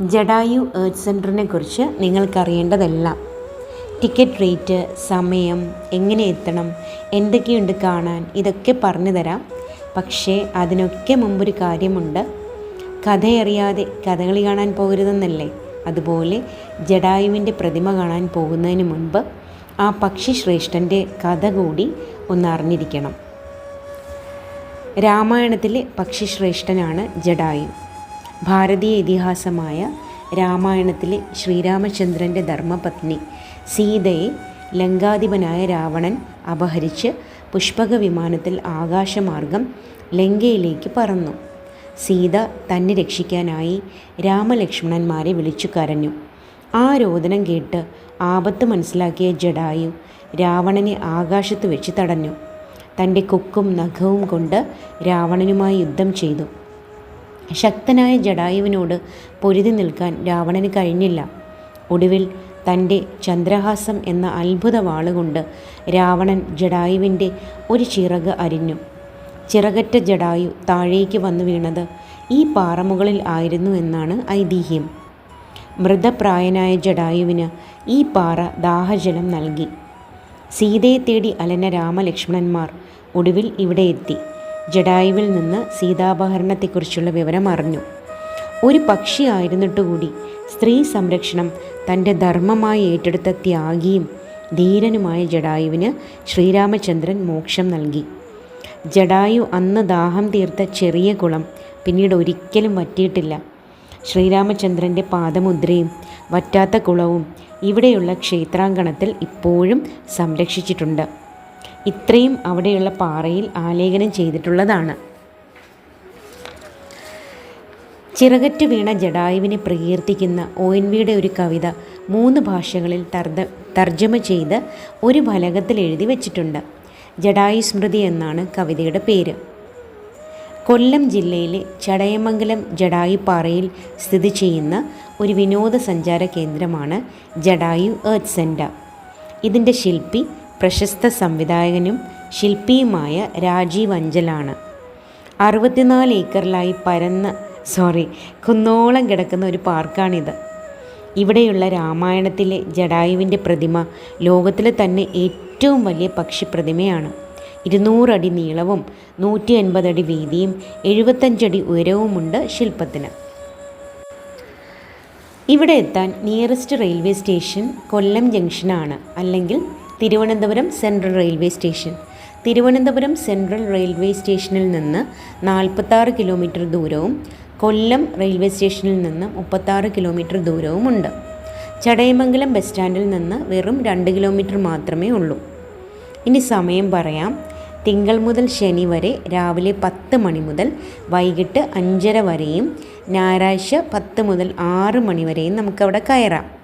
Jatayu earth സെന്ററിനെ കുറിച്ച് നിങ്ങൾക്കറിയേണ്ടതെല്ലാം. Ticket rate സമയം എങ്ങനെ എത്തണം എന്തൊക്കെയുണ്ട് കാണാൻ ഇതൊക്കെ പറഞ്ഞു തരാം. പക്ഷേ അതിനൊക്കെ മുമ്പൊരു കാര്യമുണ്ട്. കഥയറിയാതെ കഥകളി കാണാൻ പോകരുതെന്നല്ലേ? അതുപോലെ ജഡായുവിന്റെ പ്രതിമ കാണാൻ പോകുന്നതിന് മുൻപ് ആ പക്ഷി ശ്രേഷ്ഠന്റെ കഥ കൂടി ഒന്ന് അറിഞ്ഞിരിക്കണം. രാമായണത്തിലെ പക്ഷിശ്രേഷ്ഠനാണ് ജഡായു. ഭാരതീയ ഇതിഹാസമായ രാമായണത്തിലെ ശ്രീരാമചന്ദ്രന്റെ ധർമ്മപത്നി സീതയെ ലങ്കാധിപനായ രാവണൻ അപഹരിച്ച് പുഷ്പക വിമാനത്തിൽ ആകാശമാർഗം ലങ്കയിലേക്ക് പറന്നു. സീത തന്നെ രക്ഷിക്കാനായി രാമലക്ഷ്മണന്മാരെ വിളിച്ചു കരഞ്ഞു. ആ രോദനം കേട്ട് ആപത്ത് മനസ്സിലാക്കിയ ജഡായു രാവണനെ ആകാശത്ത് വെച്ച് തടഞ്ഞു. തന്റെ കൊക്കും നഖവും കൊണ്ട് രാവണനുമായി യുദ്ധം ചെയ്തു. ശക്തനായ ജഡായുവിനോട് പൊരുതി നിൽക്കാൻ രാവണന് കഴിഞ്ഞില്ല. ഒടുവിൽ തന്റെ ചന്ദ്രഹാസം എന്ന അത്ഭുത വാളുകൊണ്ട് രാവണൻ ജടായുവിന്റെ ഒരു ചിറക് അരിഞ്ഞു. ചിറകറ്റ ജടായു താഴേക്ക് വന്നു വീണത് ഈ പാറമുകളിൽ ആയിരുന്നു എന്നാണ് ഐതിഹ്യം. മൃതപ്രായനായ ജഡായുവിന് ഈ പാറ ദാഹജലം നൽകി. സീതയെ തേടി അലഞ്ഞ രാമലക്ഷ്മണന്മാർ ഒടുവിൽ ഇവിടെ എത്തി. ജഡായുവിൽ നിന്ന് സീതാപഹരണത്തെക്കുറിച്ചുള്ള വിവരം അറിഞ്ഞു. ഒരു പക്ഷിയായിരുന്നിട്ടുകൂടി സ്ത്രീ സംരക്ഷണം തന്റെ ധർമ്മമായി ഏറ്റെടുത്ത ത്യാഗിയും ധീരനുമായ ജഡായുവിന് ശ്രീരാമചന്ദ്രൻ മോക്ഷം നൽകി. ജഡായു അന്ന് ദാഹം തീർത്ത ചെറിയ കുളം പിന്നീട് ഒരിക്കലും വറ്റിയിട്ടില്ല. ശ്രീരാമചന്ദ്രന്റെ പാദമുദ്രയും വറ്റാത്ത കുളവും ഇവിടെയുള്ള ക്ഷേത്രാങ്കണത്തിൽ ഇപ്പോഴും സംരക്ഷിച്ചിട്ടുണ്ട്. ഇത്രയും അവിടെയുള്ള പാറയിൽ ആലേഖനം ചെയ്തിട്ടുള്ളതാണ്. ചിറകറ്റ് വീണ ജഡായുവിനെ പ്രകീർത്തിക്കുന്ന ഒ എൻ വിയുടെ ഒരു കവിത മൂന്ന് ഭാഷകളിൽ തർദ തർജമ ചെയ്ത് ഒരു ഫലകത്തിൽ എഴുതി വച്ചിട്ടുണ്ട്. ജഡായു സ്മൃതി എന്നാണ് കവിതയുടെ പേര്. കൊല്ലം ജില്ലയിലെ ചടയമംഗലം ജഡായുപ്പാറയിൽ സ്ഥിതി ചെയ്യുന്ന ഒരു വിനോദസഞ്ചാര കേന്ദ്രമാണ് ജഡായു ഏർത്ത് സെന്റർ ഇതിന്റെ ശില്പി പ്രശസ്ത സംവിധായകനും ശില്പിയുമായ രാജീവ് അഞ്ചലാണ്. അറുപത്തിനാല് ഏക്കറിലായി പരന്ന് സോറി കുന്നോളം കിടക്കുന്ന ഒരു പാർക്കാണിത്. ഇവിടെയുള്ള രാമായണത്തിലെ ജഡായുവിന്റെ പ്രതിമ ലോകത്തിലെ തന്നെ ഏറ്റവും വലിയ പക്ഷി പക്ഷിപ്രതിമയാണ് ഇരുന്നൂറടി നീളവും നൂറ്റി അൻപതടി വീതിയും എഴുപത്തഞ്ചടി ഉയരവുമുണ്ട് ശില്പത്തിന്. ഇവിടെ എത്താൻ നിയറസ്റ്റ് റെയിൽവേ സ്റ്റേഷൻ കൊല്ലം ജംഗ്ഷനാണ് അല്ലെങ്കിൽ Thiruvananthapuram central railway station. Thiruvananthapuram central railway സ്റ്റേഷനിൽ നിന്ന് നാൽപ്പത്താറ് കിലോമീറ്റർ ദൂരവും കൊല്ലം റെയിൽവേ സ്റ്റേഷനിൽ നിന്ന് മുപ്പത്താറ് കിലോമീറ്റർ ദൂരവുമുണ്ട്. ചടയമംഗലം ബസ് സ്റ്റാൻഡിൽ നിന്ന് വെറും രണ്ട് കിലോമീറ്റർ മാത്രമേ ഉള്ളൂ. ഇനി സമയം പറയാം. തിങ്കൾ മുതൽ ശനി വരെ രാവിലെ പത്ത് മണി മുതൽ വൈകിട്ട് അഞ്ചര വരെയും ഞായറാഴ്ച പത്ത് മുതൽ ആറ് മണി വരെയും നമുക്കവിടെ കയറാം.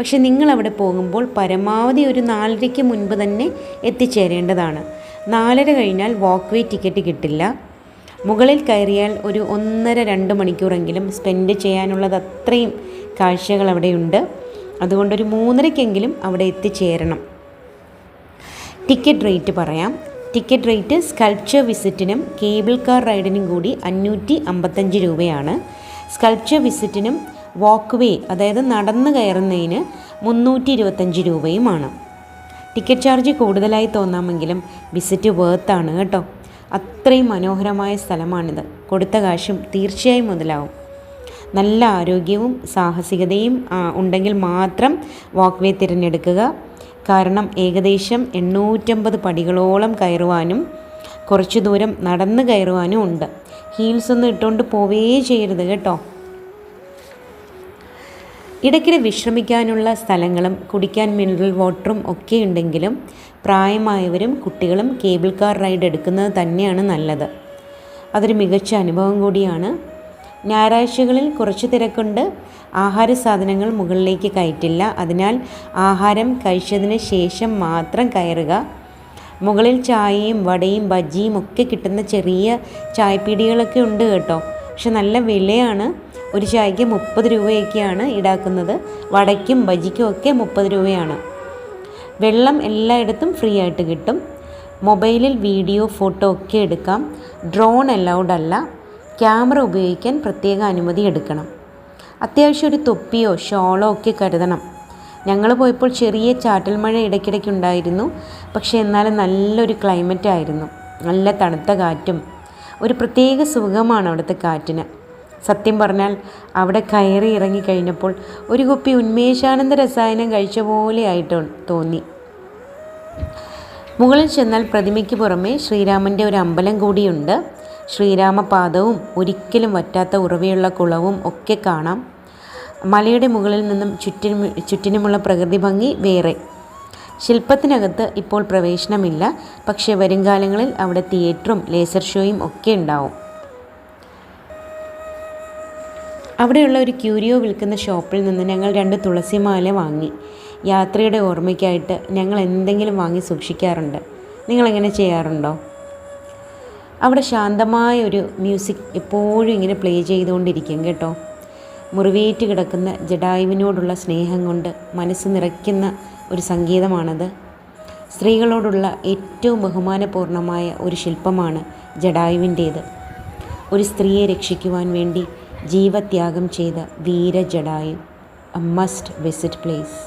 പക്ഷെ നിങ്ങളവിടെ പോകുമ്പോൾ പരമാവധി ഒരു നാലരയ്ക്ക് മുൻപ് തന്നെ എത്തിച്ചേരേണ്ടതാണ്. നാലര കഴിഞ്ഞാൽ വാക്ക് വേ ടിക്കറ്റ് കിട്ടില്ല. മുകളിൽ കയറിയാൽ ഒരു ഒന്നര രണ്ട് മണിക്കൂറെങ്കിലും സ്പെൻഡ് ചെയ്യാനുള്ളത് അത്രയും കാഴ്ചകൾ അവിടെയുണ്ട്. അതുകൊണ്ടൊരു മൂന്നരയ്ക്കെങ്കിലും അവിടെ എത്തിച്ചേരണം. ടിക്കറ്റ് റേറ്റ് പറയാം. ടിക്കറ്റ് റേറ്റ് സ്കൾപ്ചർ വിസിറ്റിനും കേബിൾ കാർ റൈഡിനും കൂടി അഞ്ഞൂറ്റി അമ്പത്തഞ്ച് രൂപയാണ്. സ്കൾപ്ചർ വിസിറ്റിനും വാക്ക് വേ അതായത് നടന്നു കയറുന്നതിന് മുന്നൂറ്റി ഇരുപത്തഞ്ച് രൂപയുമാണ്. ടിക്കറ്റ് ചാർജ് കൂടുതലായി തോന്നാമെങ്കിലും വിസിറ്റ് വേർത്താണ് കേട്ടോ. അത്രയും മനോഹരമായ സ്ഥലമാണിത്. കൊടുത്ത കാശും തീർച്ചയായും മുതലാവും. നല്ല ആരോഗ്യവും സാഹസികതയും ഉണ്ടെങ്കിൽ മാത്രം വാക്ക് വേ തിരഞ്ഞെടുക്കുക. കാരണം ഏകദേശം എണ്ണൂറ്റമ്പത് പടികളോളം കയറുവാനും കുറച്ച് ദൂരം നടന്ന് കയറുവാനും ഉണ്ട്. ഹീൽസ് ഒന്നും ഇട്ടുകൊണ്ട് പോവേ ചെയ്യരുത് കേട്ടോ. ഇടയ്ക്കിടെ വിശ്രമിക്കാനുള്ള സ്ഥലങ്ങളും കുടിക്കാൻ മിനറൽ വാട്ടറും ഒക്കെ ഉണ്ടെങ്കിലും പ്രായമായവരും കുട്ടികളും കേബിൾ കാർ റൈഡ് എടുക്കുന്നത് തന്നെയാണ് നല്ലത്. അതൊരു മികച്ച അനുഭവം കൂടിയാണ്. ഞായറാഴ്ചകളിൽ കുറച്ച് തിരക്കുണ്ട്. ആഹാര സാധനങ്ങൾ മുകളിലേക്ക് കയറ്റില്ല. അതിനാൽ ആഹാരം കഴിച്ചതിന് ശേഷം മാത്രം കയറുക. മുകളിൽ ചായയും വടയും ബജ്ജിയും ഒക്കെ കിട്ടുന്ന ചെറിയ ചായപ്പീടികളൊക്കെ ഉണ്ട് കേട്ടോ. പക്ഷെ നല്ല വിലയാണ്. ഒരു ചായക്ക് മുപ്പത് രൂപയൊക്കെയാണ് ഈടാക്കുന്നത്. വടയ്ക്കും ബജിക്കും ഒക്കെ മുപ്പത് രൂപയാണ്. വെള്ളം എല്ലായിടത്തും ഫ്രീ ആയിട്ട് കിട്ടും. മൊബൈലിൽ വീഡിയോ ഫോട്ടോ ഒക്കെ എടുക്കാം. ഡ്രോൺ അലൗഡ് അല്ല. ക്യാമറ ഉപയോഗിക്കാൻ പ്രത്യേക അനുമതി എടുക്കണം. അത്യാവശ്യം ഒരു തൊപ്പിയോ ഷോളോ ഒക്കെ കരുതണം. ഞങ്ങൾ പോയപ്പോൾ ചെറിയ ചാറ്റൽ മഴ ഇടയ്ക്കിടയ്ക്ക് ഉണ്ടായിരുന്നു പക്ഷേ എന്നാലും നല്ലൊരു ക്ലൈമറ്റ് ആയിരുന്നു. നല്ല തണുത്ത കാറ്റും. ഒരു പ്രത്യേക സുഖമാണ് അവിടുത്തെ കാറ്റിന്. സത്യം പറഞ്ഞാൽ അവിടെ കയറി ഇറങ്ങി കഴിഞ്ഞപ്പോൾ ഒരു കുപ്പി ഉന്മേഷാനന്ദ രസായനം കഴിച്ച പോലെ ആയിട്ട് തോന്നി. മുകളിൽ ചെന്നാൽ പ്രതിമയ്ക്ക് പുറമെ ശ്രീരാമന്റെ ഒരു അമ്പലം കൂടിയുണ്ട്. ശ്രീരാമപാദവും ഒരിക്കലും വറ്റാത്ത ഉറവയുള്ള കുളവും ഒക്കെ കാണാം. മലയുടെ മുകളിൽ നിന്നും ചുറ്റിനും ചുറ്റിനുമുള്ള പ്രകൃതി ഭംഗി വേറെ. ശില്പത്തിനകത്ത് ഇപ്പോൾ പ്രവേശനമില്ല. പക്ഷേ വരുംകാലങ്ങളിൽ അവിടെ തിയേറ്ററും ലേസർ ഷോയും ഒക്കെ ഉണ്ടാവും. അവിടെയുള്ള ഒരു ക്യൂരിയോ വിൽക്കുന്ന ഷോപ്പിൽ നിന്ന് ഞങ്ങൾ രണ്ട് തുളസിമാല വാങ്ങി. യാത്രയുടെ ഓർമ്മയ്ക്കായിട്ട് ഞങ്ങൾ എന്തെങ്കിലും വാങ്ങി സൂക്ഷിക്കാറുണ്ട്. നിങ്ങളെങ്ങനെ ചെയ്യാറുണ്ടോ? അവിടെ ശാന്തമായ ഒരു മ്യൂസിക് എപ്പോഴും ഇങ്ങനെ പ്ലേ ചെയ്തുകൊണ്ടിരിക്കും കേട്ടോ. മുറിവേറ്റ് കിടക്കുന്ന ജഡായുവിനോടുള്ള സ്നേഹം കൊണ്ട് മനസ്സ് നിറയ്ക്കുന്ന ഒരു സംഗീതമാണത്. സ്ത്രീകളോടുള്ള ഏറ്റവും ബഹുമാനപൂർണമായ ഒരു ശില്പമാണ് ജഡായുവിന്റേത്. ഒരു സ്ത്രീയെ രക്ഷിക്കുവാൻ വേണ്ടി ജീവത്യാഗം ചെയ്ത വീര Jatayu a must visit place